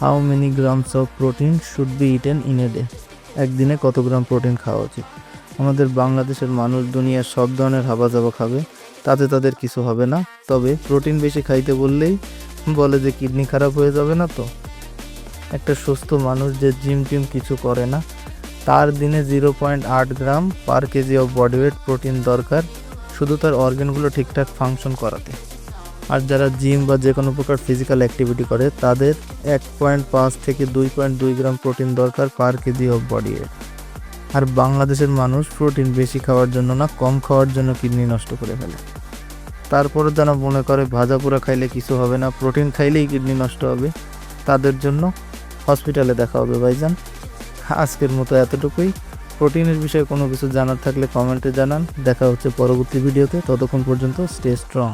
How many grams of protein should be eaten in a day একদিনে কত gram protein খাওয়া উচিত? আমাদের বাংলাদেশের মানুষ দুনিয়ার সব ধরনের হাবাজাবা খাবে, তাতে তাদের কিছু হবে না। তবে প্রোটিন বেশি খাইতে বললেই বলে যে কিডনি খারাপ হয়ে যাবে না তো। একটা সুস্থ মানুষ যে জিম টিম কিছু করে না, তার দিনে জিরো পয়েন্ট আট gram per KG of body weight protein দরকার। শুধু তার অর্গানগুলো ঠিকঠাক ফাংশন করাতে। আর যারা জিম বা যে কোনো প্রকার ফিজিক্যাল অ্যাক্টিভিটি করে, তাদের এক পয়েন্ট পাঁচ থেকে দুই পয়েন্ট দুই গ্রাম প্রোটিন দরকার পার কেজি অফ বডি আর বাংলাদেশের মানুষ প্রোটিন বেশি খাওয়ার জন্য না, কম খাওয়ার জন্য কিডনি নষ্ট করে ফেলে। তারপরে যারা মনে করে ভাজা পোড়া খাইলে কিছু হবে না প্রোটিন খাইলেই কিডনি নষ্ট হবে, তাদের জন্য হসপিটালে দেখা হবে ভাইজান। আজকের মতো এতটুকুই। প্রোটিনের বিষয়ে কোনো কিছু জানার থাকলে কমেন্টে জানান। দেখা হচ্ছে পরবর্তী ভিডিওতে। ততক্ষণ পর্যন্ত স্টে স্ট্রং